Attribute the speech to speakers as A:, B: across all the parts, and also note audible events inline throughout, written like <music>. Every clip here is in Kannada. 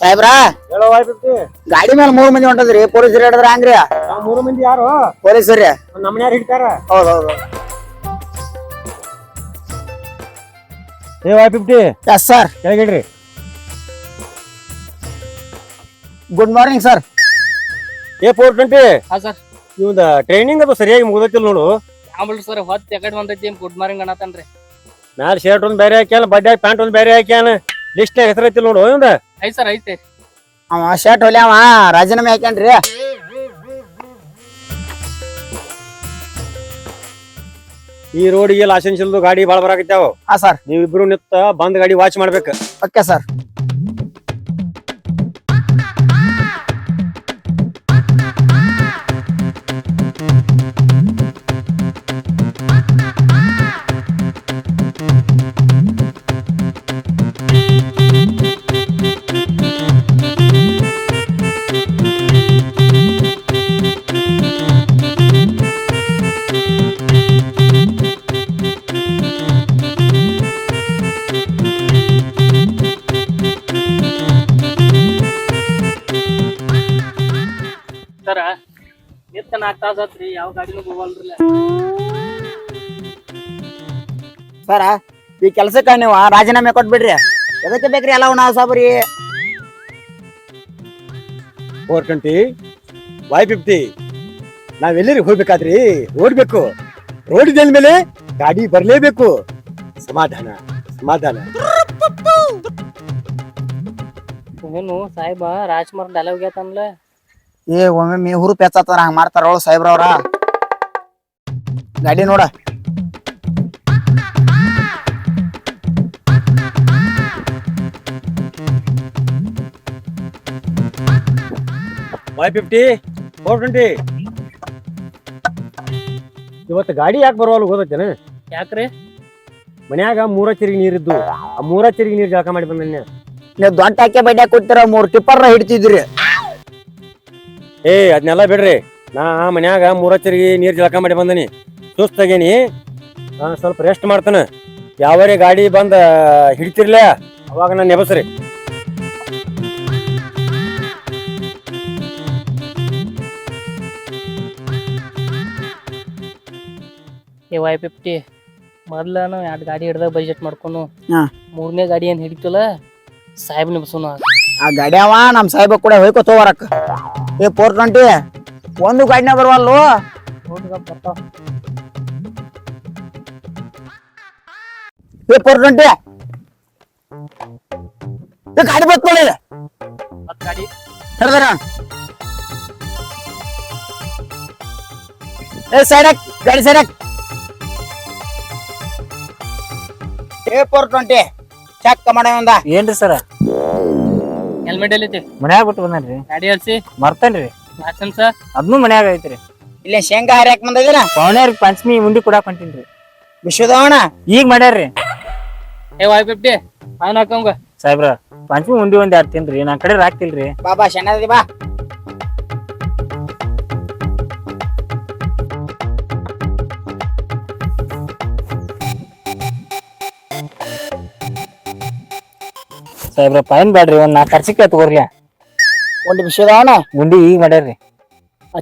A: ಸಾಹೇಬ್ರ?
B: ಹೇಳೋ ವಾಯ್ ಫಿಫ್ಟಿ
A: ಗಾಡಿ ಮೇಲೆ ಮೂರು ಮಂದಿ ಹೊಂಟದ್ರಿ ಪೊಲೀಸರು ಹಿಡಿದ್ರ ಹಂಗ್ರಿ?
B: ಮೂರು ಮಂದಿ ಯಾರು?
A: ಪೊಲೀಸರಿ
B: ನಮ್ಮನೆ ಯಾರು ಹಿಡ್ತಾರ?
A: ಹೌದೌದು ಹೌದು
B: ಏ ವಾಯ್ ಫಿಫ್ಟಿ
A: ಎಸ್ ಸರ್
B: ಕೆಳಗಿಡ್ರಿ
A: ಗುಡ್ ಮಾರ್ನಿಂಗ್ ಸರ್
B: ಏ ಫೋರ್ ಟ್ವೆಂಟಿ
C: ಹಾ ಸರ್
B: ಇವಂದ ಟ್ರೈನಿಂಗ್ ಅದು ಸರಿಯಾಗಿ ಮುಗ್ದೈತಿಲ್ಲ ನೋಡು.
C: ಆಂಬಲ್ ಸರ್ ಹೊತ್ತು ಯಾಕಡೆ ಬಂದೈತಿ ಗುಡ್ ಮಾರ್ನಿಂಗ್ ಅನ್ನತನ್ರಿ
B: ಮ್ಯಾಲ ಶರ್ಟ್ ಒಂದು ಬೇರೆ ಹಾಕ್ಯಾನ ಬಡ್ಡೆ ಪ್ಯಾಂಟ್ ಒಂದು ಬೇರೆ ಹಾಕ್ಯಾನ. ಲಿಸ್ಟ್ ಹೆಸರು ಐತಿಲ್ಲ ನೋಡು ಇವಂದ
C: ಐತ್ ಸರ್ ಐತೆ.
A: ಅವ ಶರ್ಟ್ ಹೊಲ್ಯಾವ ರಾಜೀನಾಮೆ ಹಾಕ್ಯಾನ್ರಿ.
B: ಈ ರೋಡಿಗೆ ಲೈಸೆನ್ಸ್ ಇಲ್ದು ಗಾಡಿ ಭಾಳ ಬರಾಕತ್ಯಾವ.
A: ಹಾ ಸರ್
B: ನೀವಿಬ್ರು ನಿತ್ತ ಬಂದ್ ಗಾಡಿ ವಾಚ್ ಮಾಡ್ಬೇಕು.
A: ಓಕೆ ಸರ
C: ತಾಸ ಆತ್ರಿ ಯಾವ ಗಾಡಿನೂ ಹೋಗಲ್ರಿಲ್ಲ
A: ಸರ ಈ ಕೆಲ್ಸಕ್ಕ ನೀವು ರಾಜೀನಾಮೆ ಕೊಟ್ಬಿಡ್ರಿ. ಎದಕ್ಕೆ ಬೇಕ್ರಿ ಎಲ್ಲ ನಾವು ಸಾಬ್ರಿ?
B: Four twenty Y fifty. ನಾವೆಲ್ಲರಿಗೆ ಹೋಗ್ಬೇಕಾದ್ರಿ? ಓಡ್ಬೇಕು. ರೋಡ್ ಇದೆ ಮೇಲೆ ಗಾಡಿ ಬರಲೇಬೇಕು. ಸಮಾಧಾನ ಸಮಾಧಾನ.
C: ಏನು ಸಾಹೇಬ ರಾಜ್ಕುಮಾರ್ ಡೈಲಾಗ್ ಹೇಳ್ತಾನಲ್ಲ
A: ಏ ಒಮ್ಮೆ ಮೇ ಹುರು ಪೆಚ್ಚತ್ತಾರ ಹಂಗ ಮಾಡ್ತಾರ ಅವಳು ಸಾಹೇಬ್ರವ್ರ ಗಾಡಿ ನೋಡ.
B: ಫೈವ್ ಫಿಫ್ಟಿ ಫೋರ್ ಟ್ವೆಂಟಿ ಇವತ್ತು ಗಾಡಿ ಯಾಕೆ ಬರುವಲ್ಲ ಗೊತ್ತೇನ
C: ಯಾಕ್ರಿ?
B: ಮನ್ಯಾಗ ಮೂರ ಚಿರಿಗೆ ನೀರಿದ್ದು. ಆ ಮೂರ ಚಿರಿಗೆ ನೀರು ಜಳಕ ಮಾಡಿ ಬಂದ
A: ನೀವು ದೊಡ್ಡ ಹಾಕಿ ಬಡ್ಡ್ಯಾಗ ಕೊಡ್ತೀರ ಮೂರ್ ಟಿಪ್ಪರ್ ಹಿಡ್ತಿದ್ರಿ.
B: ಏ ಅದನ್ನೆಲ್ಲ ಬಿಡ್ರಿ. ನಾ ಮನ್ಯಾಗ ಮೂರ ಚೆರಿಗೆ ನೀರು ಜಳಕ ಮಾಡಿ ಬಂದನಿ. ಸುಸ್ತಾಗೇನಿ. ನಾ ಸ್ವಲ್ಪ ರೆಸ್ಟ್ ಮಾಡ್ತಾನೆ. ಯಾವರೇ ಗಾಡಿ ಬಂದ ಹಿಡಿತಿರ್ಲ ಅವಾಗ ನಾನು ನೆಬಸ್ರಿ.
C: ಏ ವೈ ಫಿಫ್ಟಿ ಮೊದ್ಲನು ಎರಡು ಗಾಡಿ ಹಿಡ್ದ ಬಜೆಟ್ ಮಾಡ್ಕೊಂಡು
A: ಹಾ.
C: ಮೂರನೇ ಗಾಡಿ ಏನು ಹಿಡಿತಲ್ಲ ಸಾಹೇಬ್ ನಿಬ್ಸೋಣ
A: ಆ ಗಾಡಿ ಅವ ನಮ್ ಸಾಹೇಬ ಕೂಡ ಹೋಯ್ಕೋ ತಗೋರಕ್ ಏ ಫೋರ್ ಟ್ವೆಂಟಿ ಒಂದು ಗಾಡಿನ ಬರುವಲ್ಲು ಏ ಫೋರ್ ಟ್ವೆಂಟಿ ಏ ಗಾಡಿ ಬತ್ ನೋಡಿ
C: ಮತ್ ಗಾಡಿ
A: ಹಿಡ್ದಾರ ಏ ಸೈಡ್ ಹಾಕ್ ಗಾಡಿ ಸೈಡ್ ಹಾಕ್ ಏ ಫೋರ್ ಟ್ವೆಂಟಿ ಚೆಕ್ ಮಾಡ ಒಂದ
D: ಏನ್ರಿ ಸರ
C: ಹೆಲ್ಮೆಟ್ ಐತಿ
D: ಮನ್ಯಾಗ ಬಿಟ್ಟು ಬಂದ್ರಿ
C: ಗಾಡಿ ಹಲ್ಸಿ.
D: ಮರ್ತೇನ್ರಿ.
C: ಲೈಸೆನ್ಸ್
D: ಅದ್ನು ಮನ್ಯಾಗ ಐತ್ರಿ.
A: ಇಲ್ಲ ಶೇಂಗಾ ಹರಿಯಾಕ್ ಬಂದಿದ್ರ?
D: ಪವನ್ಯಾರ್ಗ್ ಪಂಚಮಿ ಉಂಡಿ ಕೊಡಾಕ್ ಹೊಂಟೀನ್ರಿ.
A: ವಿಶ್ವದವಣ?
D: ಈಗ ಮಾಡ್ಯಾರ್ರಿ.
C: ಏ ವಾಯ್ ಫಿಫ್ಟಿ ಫೈನ್ ಹಾಕಂಗ
D: ಸಾಹೇಬ್ರ ಪಂಚಮಿ ಉಂಡಿ ಒಂದ್ ಎರಡ್ ತಿನ್ರಿ ನನ್ ಕಡೆ ರಾಕ್ತಿಲ್ರಿ.
A: ಬಾಬಾ ಶನಾದಿ ಬಾ.
D: ಸಾಹೇಬ್ರ ಪೈನ್ ಬ್ಯಾಡ್ರಿ ಒಂದ್ ನಾಲ್ಕು ಖರ್ಚಿಗೆ ತಗೋರಿ
A: ಒಂದು ವಿಶ್ವದವಣ
D: ಗುಂಡಿ ಈಗ ಮಾಡ್ಯಾರ್ರಿ.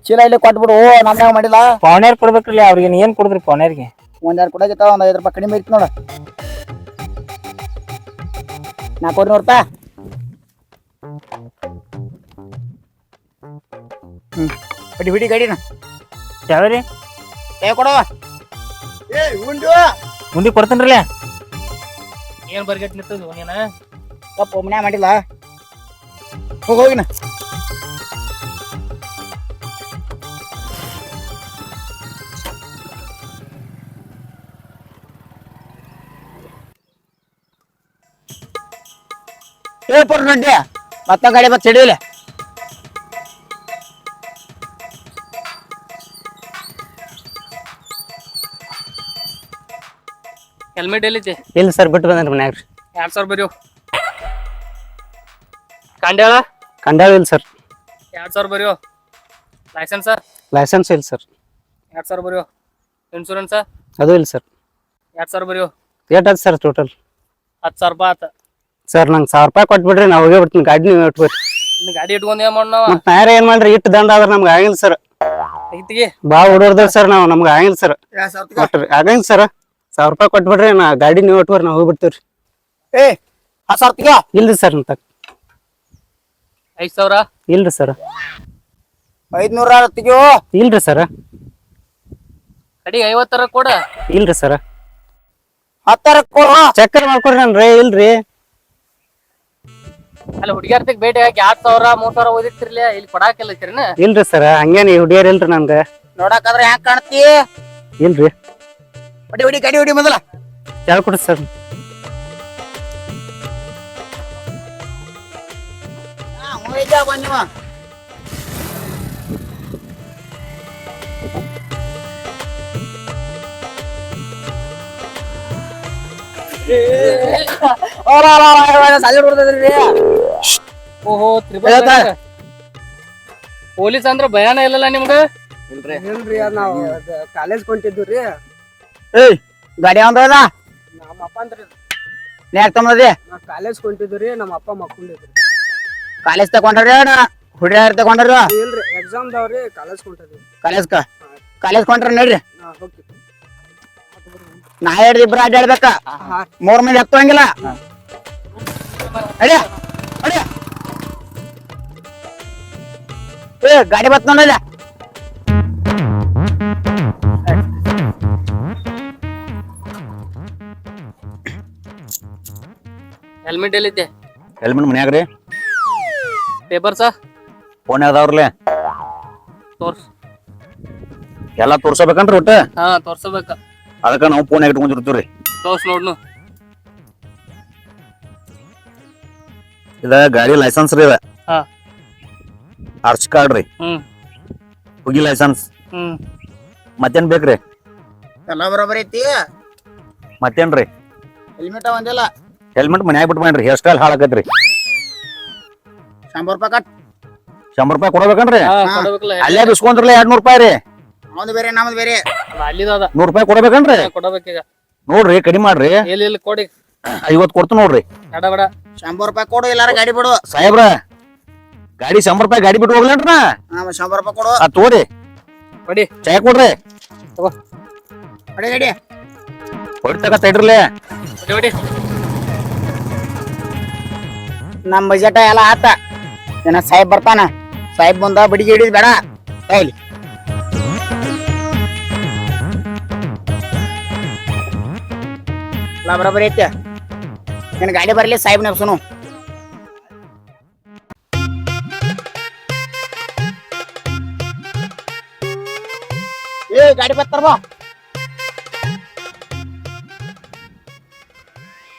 A: ಚೀಲ ಇಲ್ಲಿ ಕೊಟ್ಬಿಡು ಓ ನಮ್ಯಾಗ ಮಾಡಿಲ್ಲ.
D: ಪವನ್ಯಾರ್ ಕೊಡ್ಬೇಕ್ರಿ ಅವ್ರಿಗೆ ಏನ್ ಕೊಡುದ್ರಿ ಪವನ್ಯಾರ್ಗೆ?
A: ಒಂದ್ ಎರಡು ಕೊಡಾಗಿತ್ತ ಒಂದ್ ಐದು ರೂಪಾಯಿ ಕಡಿಮೆ ಇತ್ತು ನೋಡ. ನಾ ನೂರು ರೂಪಾಯಿ. ಹ್ಮ್. ಬಿಡಿ ಬಿಡಿ ಗಾಡಿನ.
D: ಯಾವ್ರಿ
A: ಕೈ ಕೊಡವ ಏ ಉಂಡು.
D: ಉಂಡಿ ಕೊಡ್ತೇನ್ರಲ್ಲ?
C: ಏನ್ ಬರ್ಗೆಟ್ ನಿಂತದ ನೀನ?
A: ತಪ್ಪು ಮನ್ಯಾಗ ಮಾಡಿಲ್ಲ. ಹೋಗಿ ಹೋಗಿನ ಏ ನೋಡಿ ನಡ್ಡಿ. ಮತ್ತ ಗಾಡಿ ಮತ್ತೆ ಹಿಡಿಯಲ್ಲ
C: ಹೆಲ್ಮೆಟ್ ಎಲ್ಲೈತಿ
D: ಇಲ್ಲ ಸರ್ ಬಿಟ್ಟು ಬಂದೇನ್ರಿ ಮನ್ಯಾಗ್ರಿ.
C: ಎರಡು ಸಾವಿರ ಬರೀವ್ ಕಾಂಡ್ಯಾಳ?
D: ಕಂಡಾವ ಇಲ್ಲ ಸರ್.
C: ಎರಡ್ ಸಾವಿರ ಬರೀವ್ ಲೈಸೆನ್ಸ್
D: ಲೈಸೆನ್ಸ್ ಇಲ್ಲ ಸರ್.
C: ಎರಡ್ ಸಾವಿರ ಬರೀವ್ ಇನ್ಶೂರೆನ್ಸ್
D: ಅದು ಇಲ್ಲ ಸರ್.
C: ಎರಡ್ ಸಾವಿರ ಬರೀವ್
D: ಏಟ್ ಆಯ್ತು ಸರ್ ಟೋಟಲ್
C: ಹತ್ತು ಸಾವಿರ ರೂಪಾಯಿ ಆತ.
D: ಸರ್ ನಂಗೆ ಸಾವಿರ ರೂಪಾಯಿ ಕೊಟ್ಬಿಡ್ರಿ ನಾ ಹೋಗೇ ಬಿಡ್ತೀನಿ ಗಾಡಿ ನೀವು ಇಟ್ಬಿಡ್ರಿ
C: ಇನ್ನು ಗಾಡಿ ಇಟ್ಕೊಂಡ್ ಏನ್ ಮಾಡೋಣ
D: ಮತ್ ಏನು ಏನ್ ಮಾಡ್ರಿ ಇಟ್ಟು ದಂಡ ಆದ್ರೆ ನಮ್ಗೆ ಆಗಿಲ್ಲ ಸರ್.
C: ಐತಿಗೆ
D: ಭಾಳ ಹುಡುಗರ್ದ್ರ ಸರ್ ನಾವು ನಮ್ಗೆ ಆಗಿಲ್ಲ ಸರ್. ಕೊಟ್ರಿ ಆಗಂಗಿಲ್ಲ ಸರ್. ಸಾವಿರ ರೂಪಾಯಿ ಕೊಟ್ಬಿಡ್ರಿ ನಾ ಗಾಡಿ ನೀವು ಇಟ್ಬಿಡ್ರಿ ನಾವು ಹೋಗ್ಬಿಡ್ತೀವ್ರಿ.
A: ಏ ಆ ಸರ್ತಿಗೆ
D: ಇಲ್ಲ ಸರ್ ಅಂತ
C: ಐದ್ ಸಾವಿರ?
D: ಇಲ್ರಿ ಸರ್.
A: ಐದ್ನೂರ ತೆಗಿಯೋ?
D: ಇಲ್ರಿ ಸರ್.
C: ಕಡಿಗೆ ಐವತ್ತರ ಕೊಡ.
D: ಇಲ್ರಿ ಸರ್.
A: ಹತ್ತರ ಕೊಡು
D: ಚಕ್ಕರ್ ಮಾಡ್ಕೊಡ್ರಿ ನನ್ ರೇ ಇಲ್ರಿ.
C: ಅಲ್ಲ ಹುಡುಗಿಯರ್ತಿಗೆ ಭೇಟಿ ಹಾಕಿ ಎರಡ್ ಸಾವಿರ ಮೂರ್ ಸಾವಿರ ಓದಿರ್ತಿರ್ಲಿ ಇಲ್ಲಿ ಕೊಡಾಕಿಲ್ಲ ಐತಿರಿನ
D: ಇಲ್ರಿ ಸರ್ ಹಂಗೇನಿ ಹುಡುಗಿಯರ್ ಇಲ್ರಿ ನನ್ಗ.
A: ನೋಡಕಾದ್ರೆ ಹ್ಯಾಂಗ ಕಾಣ್ತಿ?
D: ಇಲ್ರಿ.
A: ಹೊಡಿ ಹೊಡಿ ಗಾಡಿ ಹೊಡಿ ಮೊದಲ.
D: ಹೇಳ್ಕೊಡ್ರಿ ಕೊಡ್ರಿ <laughs>
C: ಓಹೋ ಪೊಲೀಸ್ ಅಂದ್ರ ಭಯಾನ ಇಲ್ಲಲ್ಲ ನಿಮ್ಗ?
E: ಇಲ್ರಿ. ನಾವ್ ಕಾಲೇಜ್ ಕೊಂಟಿದ್ವಿ
A: ಏಯ್ ಗಾಡಿ ಅಂದ್ರ ಅದ
E: ನಮ್ಮ ಅಪ್ಪ ಅಂದ್ರಿ
A: ನೀ ಯಾಕೆ ತಮ್ಮದಿ
E: ನಾವ್ ಕಾಲೇಜ್ ಕೊಂಟಿದ್ವಿ ನಮ್ಮ ಅಪ್ಪ ಮಕ್ಕೊಂಡಿದ್ರಿ
A: ಕಾಲೇಜ್ ತಗೊಂಡ್ರಿ ಹುಡುಗಿಯರ್ ತಗೊಂಡ್ರಿ.
E: ಇಲ್ರಿ ಎಕ್ಸಾಮ್ ದವ್ರಿ ಕಾಲೇಜ್ ಕೊಂಟಿದ್ವಿ
A: ಕಾಲೇಜ್ ಕಾಲೇಜ್ ಕೊಂಡ್ರಿ ನೋಡ್ರಿ.
E: ನಾ
A: ಹೇಳಿ ಹೇಳ್ರಿ ಇಬ್ರು ಅಡ್ಡಾಡ್ಬೇಕ ಮೂರ್ ಮಂದಿ ಹತ್ತಂಗಿಲ್ಲ ಅಡಿ ಅಡಿಯ ಏ ಗಾಡಿ ಬತ್ ನೋಡಲ್ಲ
C: ಹೆಲ್ಮೆಟ್ ಎಲ್ಲಿದ್ದೆ?
F: ಹೆಲ್ಮೆಟ್ ಮನ್ಯಾಗ ರೀ
C: ಪೇಪರ್ಸ
F: ಫೋನ್ ಯಾವ್ದಾವ್ರಲೆ?
C: ತೋರ್ಸ್.
F: ಎಲ್ಲಾ ತೋರ್ಸಬೇಕನ್ರಿ ಒಟ್ಟ?
C: ಹಾ ತೋರ್ಸಬೇಕ.
F: ಅದಕ್ಕ ನಾವು ಫೋನ್ ಇಟ್ಕೊಂಡಿರ್ತೀವ್ರಿ.
C: ತೋರ್ಸ್ ನೋಡ್ನು.
F: ಇದ ಗಾಡಿ ಲೈಸೆನ್ಸ್ ರೀ ಇದ.
C: ಹಾ.
F: ಆರ್ಚ್ ಕಾರ್ಡ್ ರೀ.
C: ಹ್ಮ್.
F: ಹುಗಿ ಲೈಸೆನ್ಸ್
C: ಹ್ಮ್.
F: ಮತ್ತೇನ್ ಬೇಕ್ರಿ?
A: ಎಲ್ಲ ಬರೋಬರ್ ಐತಿ.
F: ಮತ್ತೇನ್ರಿ?
A: ಹೆಲ್ಮೆಟ್ ಒಂದಿಲ್ಲ
F: ಹೆಲ್ಮೆಟ್ ಮನ್ಯಾಗ ಬಿಟ್ಟು ಮಾಡ್ರಿ ಹೇರ್ ಸ್ಟೈಲ್ ಹಾಳಾಕತ್ರಿ.
A: ಶಂಬರ್ ರೂಪಾಯಿ ಕಟ್.
F: ಶಂಬರ್ ರೂಪಾಯಿ ಕೊಡ್ಬೇಕನ್ರಿ. ಅಲ್ಲೇ ಬಿಸ್ಕೊಂಡ್ರಲ್ಲ ಎರಡ್ ನೂರ್ ರೂಪಾಯಿ ರೀ.
A: ಅವನು ಬೇರೆ ನಮ್ದು ಬೇರೆ.
C: ಅಲ್ಲಿದ
F: ನೂರ್ ರೂಪಾಯಿ ಕೊಡ್ಬೇಕನ್ರಿ?
C: ಕೊಡಬೇಕೀಗ
F: ನೋಡ್ರಿ ಕಡಿಮೆ ಮಾಡ್ರಿ.
C: ಇಲ್ಲಿ ಎಲ್ಲಿ ಕೊಡಿ.
F: ಐವತ್ ಕೊಡ್ತು ನೋಡ್ರಿ.
C: ಬೇಡ ಬೇಡ.
A: ಶಂಬರ್ ರೂಪಾಯಿ ಕೊಡು ಇಲ್ಲಾರ ಗಾಡಿ ಬಿಡು.
F: ಸಾಹೇಬ್ರ ಗಾಡಿ ಶಂಬರ್ ರೂಪಾಯಿ ಗಾಡಿ ಬಿಟ್ಟು ಹೋಗ್ಲೇನ್ರ
A: ನಾ? ಶಂಬರ್ ರೂಪಾಯಿ ಕೊಡು.
F: ತೋರಿ
C: ಕೊಡಿ.
F: ಚಾಯ್ ಕೊಡ್ರಿ.
A: ಕೊಡಿ ಗಾಡಿ
F: ಹೊಡಿ. ತಗ ತೈಡ್ರಲ್ಲೇ
C: ಕೊಡಿ ಕೊಡಿ
A: ನಮ್ ಬಜೆಟ್ ಎಲ್ಲ ಆತ. ಏನ ಸಾಹೇಬ್ ಬರ್ತಾನ? ಸಾಹೇಬ್ ಬಂದ ಬಡಿಗೆ ಹಿಡಿದ್ ಬೇಡ. ಹೇಳಿ ಎಲ್ಲ ಬರೋಬ್ಬರಿ ಐತೆ. ನಿನ್ ಗಾಡಿ ಬರಲಿ ಸಾಹೇಬ್ ನೆಪ್ಸುನು ಏ, ಗಾಡಿ ಬರ್ತಾರ ಬಾ.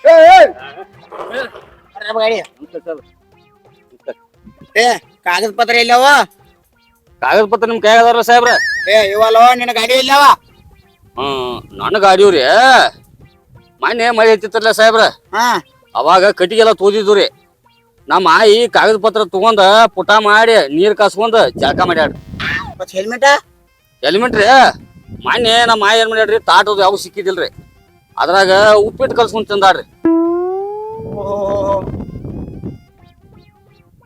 A: ಏ ಏ. ಗಾಡಿ. ಏ ಕಾಗದ ಪತ್ರ ಇಲ್ಲವ?
G: ಕಾಗದ ಪತ್ರ ನಿಮ್ ಕೈ ಅದಾರ ಸಾಹೇಬ್ರ?
A: ಏ ಇವಲ್ಲವ ನಿನ್ನ ಗಾಡಿ ಇಲ್ಲವ?
G: ಹ್ಮ್ ನನ್ನ ಗಾಡಿವ್ರಿ ಮೊನ್ನೆ ಮಳೆ ಹತ್ತಿತ್ತಲ್ಲ ಸಾಹೇಬ್ರ?
A: ಹಾ.
G: ಅವಾಗ ಕಟ್ಟಿಗೆ ಎಲ್ಲ ತೋದಿದ್ವು ರೀ. ನಮ್ಮ ಆಯಿ ಕಾಗದ ಪತ್ರ ತಗೊಂಡ ಪುಟ ಮಾಡಿ ನೀರ್ ಕಾಸ್ಕೊಂಡ್ ಜಳಕ ಮಾಡ್ಯಾಡ್ರಿ
A: ಮತ್ ಹೆಲ್ಮೆಟ್
G: ಹೆಲ್ಮೆಟ್ ರೀ. ಮೊನ್ನೆ ನಮ್ಮ ಆಯಿ ಏನ್ ಮಾಡ್ಯಾಡ್ರಿ ತಾಟದು ಯಾವ ಸಿಕ್ಕಿದಿಲ್ರಿ ಅದ್ರಾಗ ಉಪ್ಪಿಟ್ಟು ಕಲ್ಸ್ಕೊಂಡ್ ತಿಂದಾಡ್ರಿ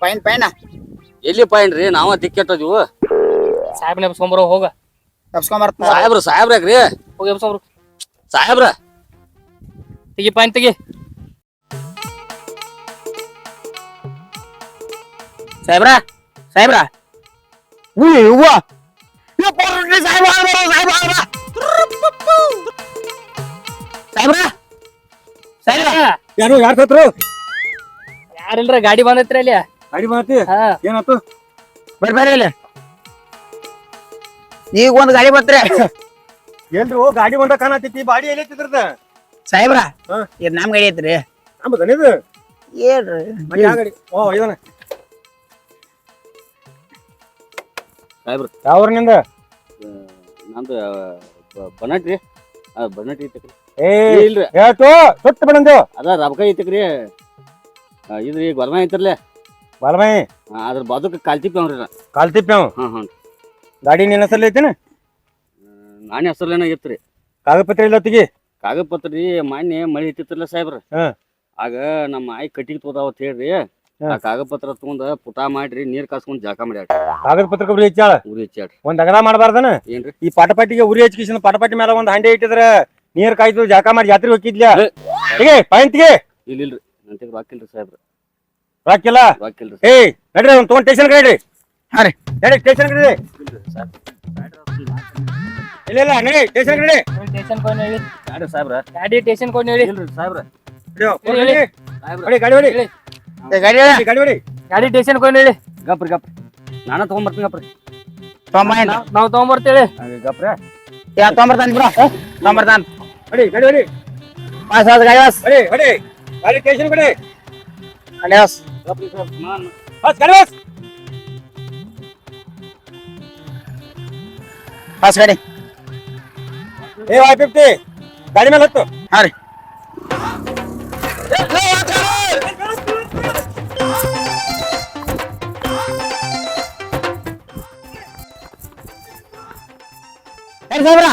A: ಪೈನ್ ಪೈನ
G: ಎಲ್ಲಿ ಪಾಯಿನ್ ರೀ? ನಾವ ದಿಕ್ಕೆಟ್ಟದಿವು.
C: ಸಾಹೇಬ್ ನೆಪ್ಸ್ಕೊಂಬರೋ ಹೋಗ.
A: ತಪ್ಸ್ಕೊಂಬರ್ತ
G: ಸಾಹೇಬ್ರ ಸಾಹೇಬ್ರಾಗ್ರಿ
C: ಹೋಗಿ ಎಬ್ಸ್ಕೊಂಬರು.
G: ಸಾಹೇಬ್ರ.
C: ತೆಗಿ ಪಾಯಿನ್ ತೆಗಿ.
A: ಸಾಹೇಬ್ರ ಸಾಹೇಬ್ರ. ಉಯ್ ಹೂವ ಸಾಹೇಬ್ರ ಸಾಹೇಬ್ರ ಸಾಹೇಬ್ರ ಸಾಹೇಬ್ರ.
B: ಯಾರು ಯಾರು ಸತ್ರು?
C: ಯಾರಿಲ್ರ? ಗಾಡಿ ಬಂದೈತ್ರಿ ಅಲ್ಲಿ.
B: ಗಾಡಿ ಮಾತಿ
C: ಹಾ.
B: ಏನಾತು?
A: ಬರ್ರಿ ಬರ್ರಿ ಇಲ್ಲಿ. ಈಗ ಒಂದ್ ಗಾಡಿ ಬರ್ತ್ರಿ.
B: ಎಲ್ರಿ ಓ ಗಾಡಿ ಬಂದ ಕಾಣತೈತಿ ಬಾಡಿ ಎಲ್ಲಿ ಐತಿದ್ರದ
A: ಸಾಹೇಬ್ರ
B: ಹಾ.
A: ಇದ್ ನಮ್ ಗಾಡಿ ಐತ್ರಿ.
B: ನಮ್ದು ಇದು?
A: ಏನ್ರಿ
B: ಯಾವ ಗಾಡಿ? ಓ ಇದನ್ನ.
G: ಸಾಹೇಬ್ರ.
B: ಯಾವ್ರನಿಂದ
G: ನಂದು? ಬನಟ್ರಿ. ಬನಟ್ರಿ ಐತಕ್ರಿ
B: ಏ
G: ಇಲ್ರಿ.
B: ಹೇಳ್ತು ಸುತ್ತ ಬಂದು.
G: ಅದ ರಬಕ ಐತಕ್ರಿ ಇದ್ರಿ ಗೊಲ್ಮ ಐತಿರ್ಲೆ
B: ಬಾಲಮೈ
G: ಆ, ಅದ್ರ ಕಾಲ್ತಿಪ್ಪವ್ರಿ
B: ಕಾಲ್ತಿಪ್ಪ
G: ಹಾ ಹಾ
B: ಗಾಡಿ ನಿನ್ನ ಹೆಸರಲ್ಲಿ ಐತೇನ?
G: ನಾನೇ ಹೆಸರ್ಲೇನ ಐತ್ರಿ
B: ಕಾಗದಪತ್ರ ಇಲ್ಲ ತೆಗಿ
G: ಕಾಗದ ಪತ್ರ ರೀ ಮೊನ್ನೆ ಮಳಿ ಹತ್ತಿತ್ರಲ್ಲ ಸಾಹೇಬ್ರ.
B: ಹಾ.
G: ಆಗ ನಮ್ಮ ಆಯಿ ಕಟ್ಟಿಗೆ ತೋದಾವ ಅಂತ ಹೇಳ್ರಿ. ಆ ಕಾಗದ ಪತ್ರ ತಗೊಂಡ ಪುಟ ಮಾಡ್ರಿ ನೀರ್ ಕಾಸ್ಕೊಂಡ್ ಜಾಕ ಮಾಡ್ಯಾಡ್ರಿ
B: ಕಾಗದ ಪತ್ರಕ್ಕೆ ಉರಿ ಹೆಚ್ಚಾಳ
G: ಉರಿ ಹೆಚ್ಚಾಡ್ರಿ
B: ಒಂದ್ ಅಗದ ಮಾಡಬಾರ್ದನ?
G: ಏನ್ರಿ?
B: ಈ ಪಾಟಪಾಟಿಗೆ ಉರಿ ಹಚ್ಕಿಸಿನ ಪಾಟಪಾಟಿ ಮೇಲೆ ಒಂದ್ ಹಂಡೆ ಇಟ್ಟಿದ್ರ ನೀರ್ ಕಾಯ್ತು ಜಾಕ ಮಾಡಿ ಜಾತ್ರೆ ಹೋಗಿದ್ಲ
G: ಏ.
B: ಹೀಗೆ ಪಾಯಿಂಟ್ಗೆ.
G: ಇಲ್ಲಿಲ್ರಿ. ನಂತಿಗೆ ಹಾಕಿಲ್ರಿ ಸಾಹೇಬ್ರ.
B: ರಾಕಿಲ್ಲ
G: ರೊಕ್ಕಿಲ್ರಿ
B: ಏಯ್ ನಡ್ರಿ ಅವ್ನು ತಗೊಂಡ್ ಸ್ಟೇಷನ್ ಕಡೆ
A: ಹಾ ರೀ.
B: ನಡಿ ಸ್ಟೇಷನ್ ಕಡೆ ಇಲ್ಲ ಇಲ್ಲ ನಡಿ ಸ್ಟೇಷನ್ ಕಡೆ
C: ಸ್ಟೇಷನ್ ಕೊನೆ ಹೇಳಿ
G: ಗಾಡಿ ಸಾಹೇಬ್ರ?
C: ಗಾಡಿ ಸ್ಟೇಷನ್ ಕೊನೆ ಹೇಳಿ
G: ಇಲ್ರಿ ಸಾಹೇಬ್ರ.
C: ಹೇಳಿ.
B: ಹೊಡಿ ಗಾಡಿ ಹೊಡಿ.
A: ಏ, ಗಾಡಿ ಹೇಳ.
B: ಗಾಡಿ ಹೊಡಿ.
C: ಗಾಡಿ ಸ್ಟೇಷನ್ ಕೊಂಡು ಹೇಳಿ.
G: ಗಪ್ರಿ ಗಪ್ರಿ. ನಾನ ತಗೊಂಡ್ಬರ್ತೀನಿ ಗಪ್ರಿ.
A: ತೊಂಬ?
C: ನಾವ್- ನಾವ್ ತಗೊಂಬರ್ತೇಳಿ
G: ಯಾ ಗಪ್ರಿ.
A: ಯಾ, ತೊಂಬರ್ತಾನ್ ಬಿಡು. ತೊಂಬರ್ತಾನ್
B: ಹೊಡಿ ಗಾಡಿ ಹೊಡಿ.
A: ಪಾಸ್ ಆದ ಗಾಡಿ
B: ಹೊಡಿ ಹೊಡಿ. ಗಾಡಿ ಸ್ಟೇಷನ್ ಕಡೆ.
A: ಗಾಡಿ ವಾಸ್
G: ಗಪ್ರಿ ಸಾಹೇಬ್ರ ನಾನ್
B: ಬಸ್ ಗಾಡಿ ಬಸ್
A: ಪಾಸ್ ಗಾಡಿ
B: ಏ ವಾಯ್ ಫಿಫ್ಟಿ ಗಾಡಿ ಮೇಲೆ ಹತ್ತು
A: ಹಾ ರೀ ಏನ್ ಸಾಹೇಬ್ರ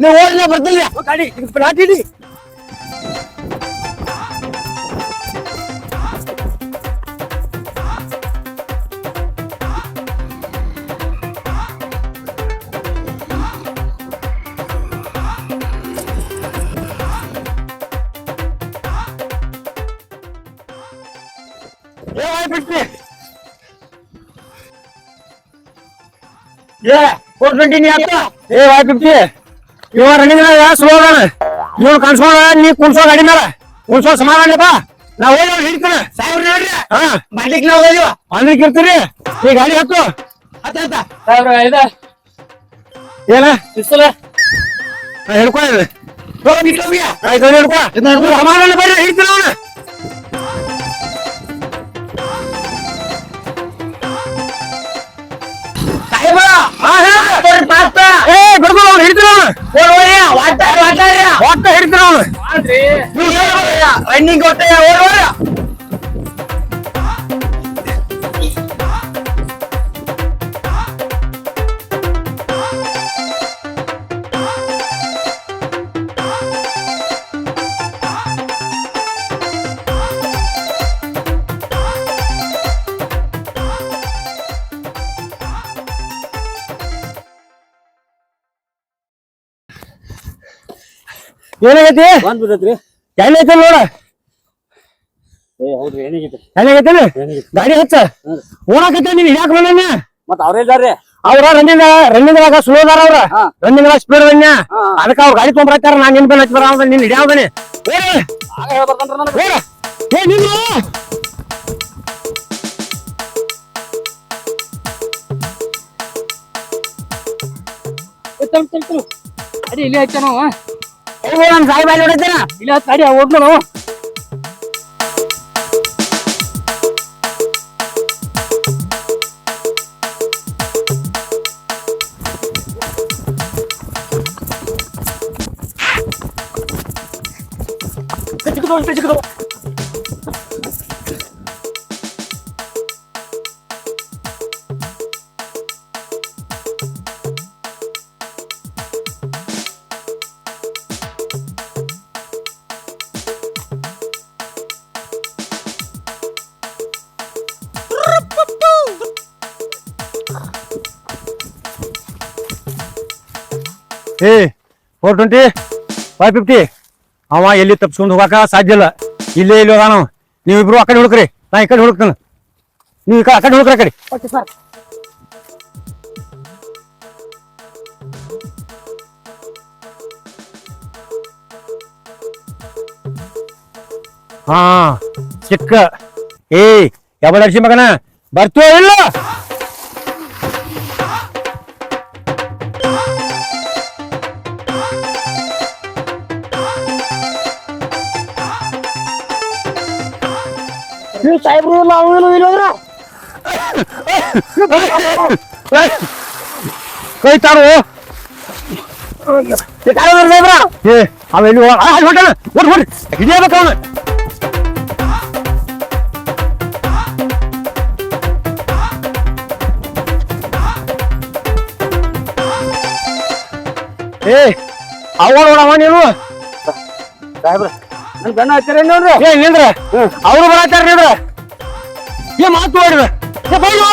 A: ನೀವು ಓಡಿಲ್ಲ ಬರ್ತಿಲ್ಲ
B: ಗಾಡಿ ಲಾಟಿ ಹಿಡಿ
A: ಏ ಫೋರ್ ಟ್ವೆಂಟಿ ನೀ ಹತ್ತ
B: ಏ ವಾಯ್ ಫಿಫ್ಟಿ ಇವ ರನ್ನಿಂಗ್ ಸ್ಲೋ ಅದಾನ? ಇವ್ನು ಕನ್ಸ್ಕೊಂಡ ನೀ ಕುಣ್ಸೋ ಗಾಡಿ ಮೇಲೆ ಕುಣ್ಸೋ ಸಮಾಧಾನಪ್ಪ ನಾ ಹೋಗಿ ಅವ್ನು ಹಿಡಿತಾನೆ
A: ಸಾಹೇಬ್ರ ನೋಡ್ರಿ
B: ಹಾ.
A: ಮಾಡ್ಲಿಕ್ಕೆ ನಾವು
B: ಇರ್ತೀರಿ? ಈ ಗಾಡಿ ಹತ್ತು
A: ಹತ್ತ
C: ಸಾಹೇಬ್ರ ಇದ
B: ಏನ?
C: ಬಿಸಿಲ.
B: ನಾ
A: ಹೋಗಿ
B: ಆಯ್ತು ಹೇಳ್ಕೊ ಸಮಾಧಾನ ಬರ್ರಿ ಹಿಡ್ತೀನಿ ಅವನು. ಬಿಡ್ಕೊ ಅವ್ನು ಹಿಡಿತೀನಿ ಅವನು
A: ಓಡ್ ಓಡಿ ವಾಟ ವಾಟಾಡ್ರಿ
B: ಒಟ್ಟ ಹಿಡಿತೀನಿ ಅವನು
A: ರನ್ನಿಂಗ್ ಕೊಟ್ಟೆ ಓಡ್
B: ಏನಾಗೈತಿ?
G: ಬಂದ್ ಬಿದ್ದೈತ್ರಿ
B: ಏನೈತೆ ನೋಡ?
G: ಏ ಹೌದ್ರಿ ಏನಾಗೈತಿ
B: ಗಾಡಿ ಹಚ್ಚ. ಓಡಾಕತ್ತೆ ನೀನ್ ಹಿಡಿಯಾಕ ಬಂದ
G: ಮತ್ತ ಅವ್ರೇ ಇದಾರ್ರಿ
B: ಅವ್ರ ರನ್ನಿಂಗ್ ರನ್ನಿಂಗ್ ದಾಗ ಸ್ಲೋ ಅದಾರ ಅವ್ರ. ರನ್ನಿಂಗ್ ಸ್ಪೀಡ್ ಬನ್ಯ ಅದಕ್ಕೆ ಅವ್ರ ಗಾಡಿ ತೊಗೊಂಬರತ್ತಾರ ನಾನ್ ನಿನ್ ಬೆನ್ನ ಹಚ್ಚಬಾರ ನೀನ್ ನಿನ್ ಹಿಡಿಯಾವದನಿ
G: ಆಗ
B: ಏ ನಿಲ್ಲು
C: ಗಾಡಿ ಇಲ್ಲಿ ಹಚ್ಚ ನಾವು.
A: ನಮ್ ಸಾಹೇಬ್ ಅಲ್ಲಿ ಹೊಡಿತಾನ
C: ಇಲ್ಲಿ ಹಚ್ಚ ಗಾಡಿ ಓಡ್ನು ನಾವು
B: ಏ ಫೋರ್ ಟ್ವೆಂಟಿ ಫೈವ್ ಫಿಫ್ಟಿ ಅವ ಎಲ್ಲಿ ತಪ್ಸ್ಕೊಂಡು ಹೋಗಾಕ ಸಾಧ್ಯ ಇಲ್ಲ. ಇಲ್ಲೇ ಇಲ್ಲಿ ಅವ. ನೀವಿಬ್ರು ಆ ಕಡೆ ಹುಡುಕ್ರಿ. ನಾ ಈ ಕಡೆ ಹುಡುಕ್ತಾನ. ನೀವು ಈ ಕಡೆ ಆ ಕಡೆ ಹುಡುಕ್ರಿ ಆ ಕಡೆ. ಹಾ ಚಿಕ್ಕ. ಏ ಯಾವ ಮಗನ? ಬರ್ತೀವೋ ಇಲ್ಲ?
A: ನೀವು ಸಾಹೇಬ್ರು ಇಲ್ಲ ಅವು ಇಲ್ಲ ಇಲ್ಲಿ ಹೋದ್ರ
B: ಕೈ ತಾರು ಏ ಅವ ಎಲ್ಲಿ ಹೋಗ ಅಲ್ಲಿ ಹೊಂಟಾನ ಓಡ್ ಹೊಡ್ ಹಿಡಿಯಬೇಕು ಅವನು ಏ
G: ಸಾಹೇಬ್ರ
E: ನನ್ ಹತ್ತಿರ ನೋಡ್ರಿ?
B: ಏ ನಿಂದ್ರ? ಅವ್ರು ಬರತ್ತಾರ ನಿಂದ್ರ? ಏ ಮಾತು ನೋಡ್ರಿ ಏ ಬೈಲು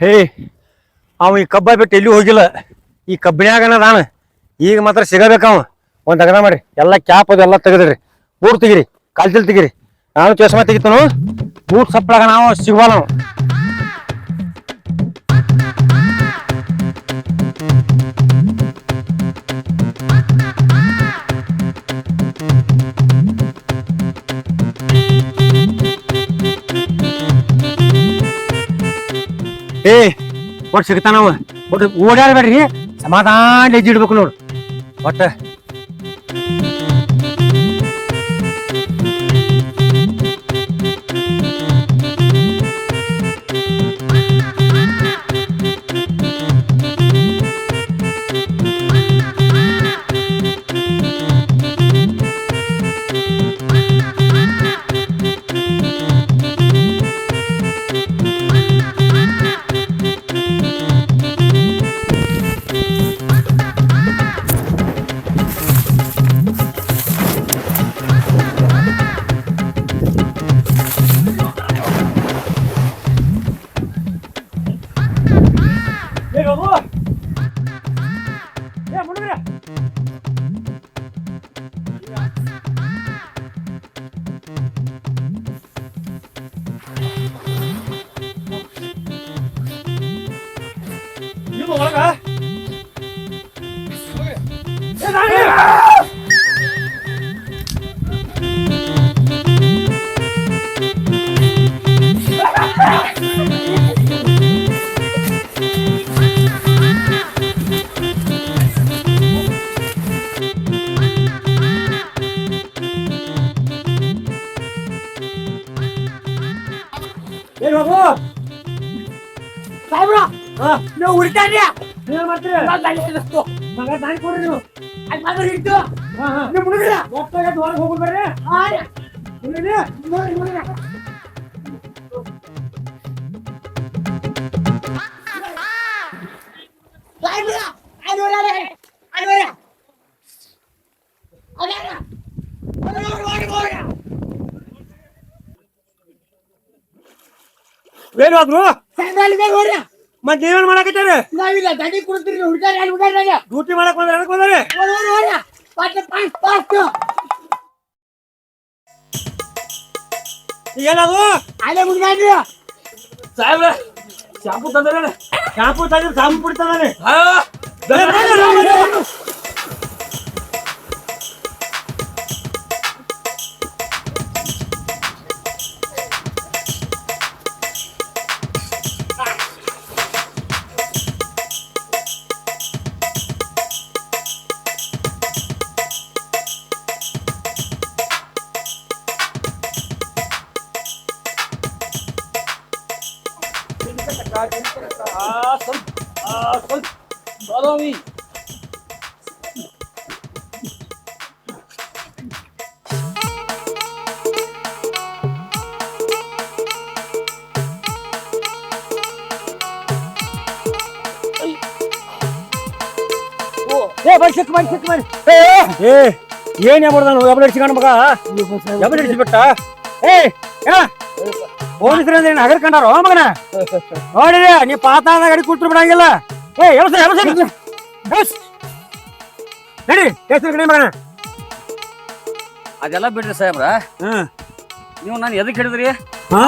B: ಹೇ ಅವ ಈ ಕಬ್ಬ ಬಿಟ್ಟು ಎಲ್ಲಿ ಹೋಗಿಲ್ಲ? ಈ ಕಬ್ಬಿನ್ಯಾಗ ನಾನು ಈಗ ಮಾತ್ರ ಸಿಗಬೇಕವ ಒಂದ್ ಅಗದ ಮಾಡ್ರಿ. ಎಲ್ಲ ಕ್ಯಾಪ್ ಅದು ಎಲ್ಲ ತೆಗದ್ರಿ. ಬೂಟ್ ತೆಗಿರಿ. ಕಾಲ್ಚಲ್ ತೆಗಿರಿ. ನಾನು ಚಸ್ಮಾ ತೆಗಿತನು. ಬೂಟ್ ಸಪ್ಳಾಗ ನಾವು ಸಿಗುವಲ್ಲ ನಾವು ಏ ಒಟ್ಟು ಸಿಗ್ತಾನವ. ಒಟ್ಟು ಓಡಾಡಬೇಡ್ರಿ ಸಮಾಧಾನ ಹೆಜ್ಜೆ ಇಡ್ಬೇಕು ನೋಡು. ಒಟ್ಟ ಏನ್ ಮಾಡ್ತೀರಿ ಮಗ ದಾರಿ ಮತ್ ನೀವೇನ್ ಮಾಡಕತ್ತೀರಿ?
A: ನಾವಿಲ್ಲ ದಂಡಿ ಕುಡ್ತೀರಿ ಹುಡುಗಾರ ಹುಡುಗಾರ
B: ಡ್ಯೂಟಿ ಮಾಡಕ್ ಬಂದ್ರೆ ಎದಕ್ ಬಂದ್ರಿ? ಏನದು
A: ಅಲ್ಲೇ ಹುಡುಗಾಡ್ರಿ
B: ಸಾಹೇಬ್ರ ಶಾಂಪು ತಂದ್ರೆ ಶಾಂಪು ತಂದ್ರೆ ಶಾಂಪು ಬಿಡ್ತಾನೆ ಏ ಬೈ ಚೆಕ್ ಮಾಡಿ ಚೆಕ್ ಮಾಡಿ ಏ ಏನ್ ಯಾವ್ದು ಯಾವ್ದು ಹಿಡ್ಸಿಕೊಂಡ್ ಮಗ? ಯಾವ್ದು ಹಿಡಿಸಿಬಿಟ್ಟ ಏ ಪೊಲೀಸರು ಅಂದ್ರೆ ನಗರ್ ಕಂಡಾರ ಮಗನ? ನೋಡಿರಿ ನೀ ಪಾತಾಳ ಗಾಡಿ ಕೂತ್ರು ಬಿಡಂಗಿಲ್ಲ. ಏ ಎವಸ ಎವಸ್ ನಡಿ ಹೆಸರು ಕಡೆ ಮಗನ.
G: ಅದೆಲ್ಲ ಬಿಡ್ರಿ ಸಾಹೇಬ್ರ.
B: ಹ್ಮ್
G: ನೀವು ನಾನು ಎದಕ್ ಹಿಡಿದ್ರಿ?
B: ಹಾ?